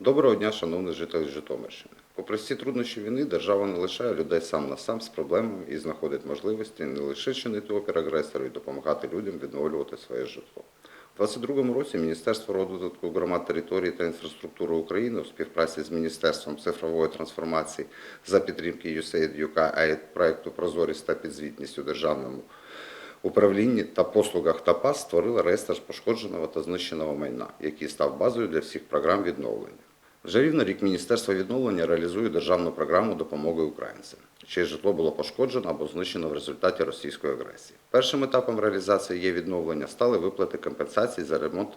Доброго дня, шановні жителі Житомирщини. Попри всі труднощі війни, держава не лишає людей сам на сам з проблемами і знаходить можливості не лише чинити опір агресору і допомагати людям відновлювати своє житло. У 2022 році Міністерство розвитку громад території та інфраструктури України у співпраці з Міністерством цифрової трансформації за підтримки USAID UK проекту Прозорість та підзвітність у державному управлінні та послугах ТАПАС створила реєстр пошкодженого та знищеного майна, який став базою для всіх програм відновлення. Вже рівно рік Міністерство відновлення реалізує державну програму допомоги українцям, чиє житло було пошкоджено або знищено в результаті російської агресії. Першим етапом реалізації є відновлення стали виплати компенсацій за ремонт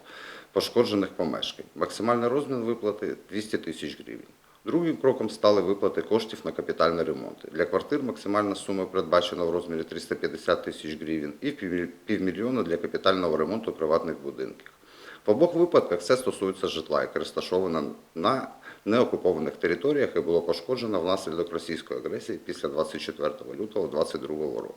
пошкоджених помешкань. Максимальний розмір виплати 200 тисяч гривень. Другим кроком стали виплати коштів на капітальні ремонти. Для квартир максимальна сума передбачена в розмірі 350 тисяч гривень і півмільйона для капітального ремонту приватних будинків. В обох випадках це стосується житла, яке розташоване на неокупованих територіях і було пошкоджено внаслідок російської агресії після 24 лютого 2022 року.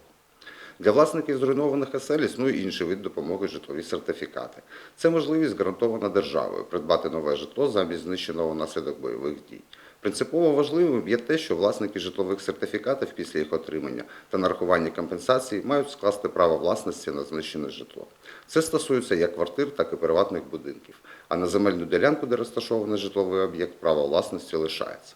Для власників зруйнованих осель існує інший вид допомоги житлові сертифікати. Це можливість гарантована державою придбати нове житло замість знищеного внаслідок бойових дій. Принципово важливим є те, що власники житлових сертифікатів після їх отримання та нарахування компенсації мають скласти право власності на знищене житло. Це стосується як квартир, так і приватних будинків. А на земельну ділянку, де розташований житловий об'єкт, право власності лишається.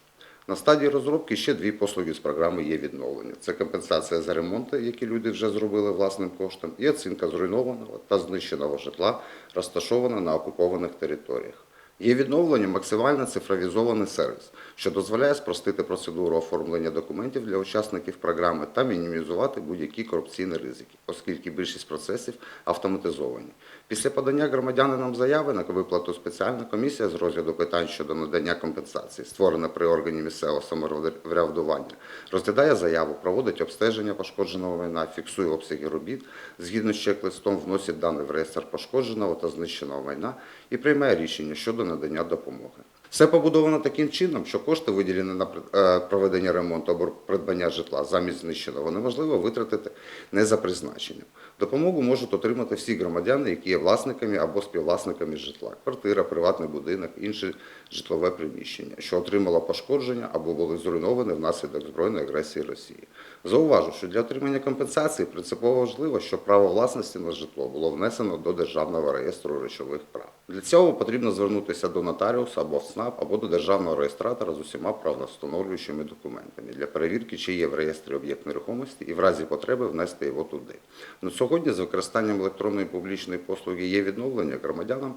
На стадії розробки ще дві послуги з програми є відновлення. Це компенсація за ремонти, які люди вже зробили власним коштом, і оцінка зруйнованого та знищеного житла, розташованого на окупованих територіях. Є відновлення максимально цифровізований сервіс, що дозволяє спростити процедуру оформлення документів для учасників програми та мінімізувати будь-які корупційні ризики, оскільки більшість процесів автоматизовані. Після подання громадянинам заяви на виплату спеціальна комісія з розгляду питань щодо надання компенсації, створена при органі місцевого самоврядування, розглядає заяву, проводить обстеження пошкодженого майна, фіксує обсяги робіт, згідно з чек-листом вносить дані в реєстр пошкодженого та знищеного майна і приймає рішення щодо надання допомоги. Все побудовано таким чином, що кошти, виділені на е, проведення ремонту або придбання житла замість знищеного, неможливо витратити не за призначенням. Допомогу можуть отримати всі громадяни, які є власниками або співвласниками житла, квартира, приватний будинок, інше житлове приміщення, що отримало пошкодження або були зруйновані внаслідок збройної агресії Росії. Зауважу, що для отримання компенсації принципово важливо, щоб право власності на житло було внесено до Державного реєстру речових прав. Для цього потрібно звернутися до нотаріуса або в СНАП, або до державного реєстратора з усіма правовстановлюючими документами для перевірки, чи є в реєстрі об'єкт нерухомості, і в разі потреби внести його туди. На сьогодні з використанням електронної публічної послуги є відновлення громадянам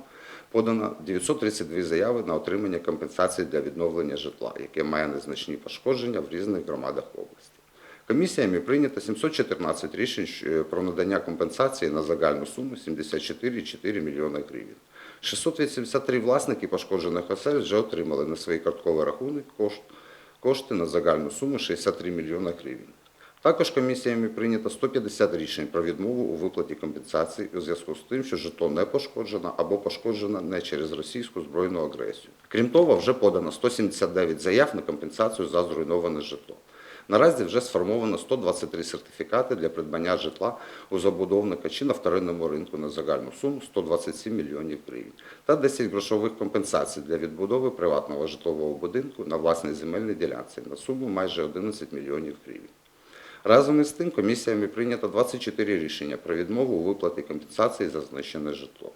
подано 932 заяви на отримання компенсації для відновлення житла, яке має незначні пошкодження в різних громадах області. Комісіями прийнято 714 рішень про надання компенсації на загальну суму 74,4 мільйони гривень. 683 власники пошкоджених осель вже отримали на свої карткові рахунки кошти на загальну суму 63 мільйони гривень. Також комісіями прийнято 150 рішень про відмову у виплаті компенсації у зв'язку з тим, що житло не пошкоджено або пошкоджено не через російську збройну агресію. Крім того, вже подано 179 заяв на компенсацію за зруйноване житло. Наразі вже сформовано 123 сертифікати для придбання житла у забудовника чи на вторинному ринку на загальну суму 127 мільйонів гривень та 10 грошових компенсацій для відбудови приватного житлового будинку на власній земельній ділянці на суму майже 11 мільйонів гривень. Разом із тим комісіями прийнято 24 рішення про відмову у виплаті компенсації за знищене житло.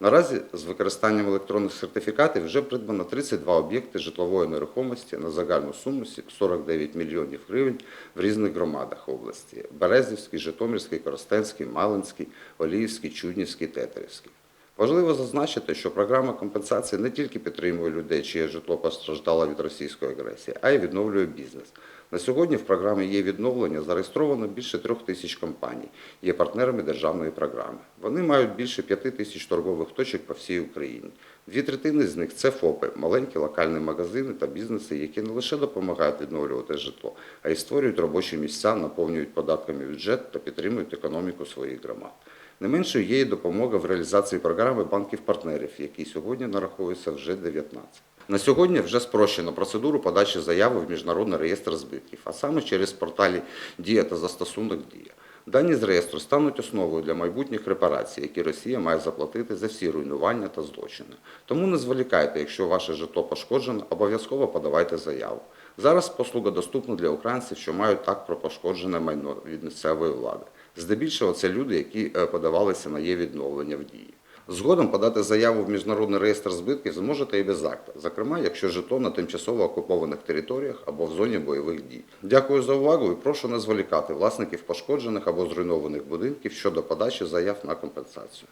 Наразі з використанням електронних сертифікатів вже придбано 32 об'єкти житлової нерухомості на загальну суму 49 мільйонів гривень в різних громадах області: Березівський, Житомирський, Коростенський, Малинський, Оліївський, Чуднівський, Тетерівський. Важливо зазначити, що програма компенсації не тільки підтримує людей, чиє житло постраждало від російської агресії, а й відновлює бізнес. На сьогодні в програмі є відновлення зареєстровано більше трьох тисяч компаній, є партнерами державної програми. Вони мають більше п'яти тисяч торгових точок по всій Україні. Дві третини з них це ФОПи, маленькі локальні магазини та бізнеси, які не лише допомагають відновлювати житло, а й створюють робочі місця, наповнюють податками бюджет та підтримують економіку своїх громад. Не меншою є і допомога в реалізації програми банків-партнерів, які сьогодні нараховуються вже 19. На сьогодні вже спрощено процедуру подачі заяви в Міжнародний реєстр збитків, а саме через порталі Дія та застосунок Дія. Дані з реєстру стануть основою для майбутніх репарацій, які Росія має заплатити за всі руйнування та злочини. Тому не зволікайте, якщо ваше житло пошкоджено, обов'язково подавайте заяву. Зараз послуга доступна для українців, що мають так про пошкоджене майно від місцевої влади. Здебільшого це люди, які е, подавалися на є відновлення в дії. Згодом подати заяву в міжнародний реєстр збитків зможете і без акта, зокрема, якщо житло на тимчасово окупованих територіях або в зоні бойових дій. Дякую за увагу і прошу не зволікати власників пошкоджених або зруйнованих будинків щодо подачі заяв на компенсацію.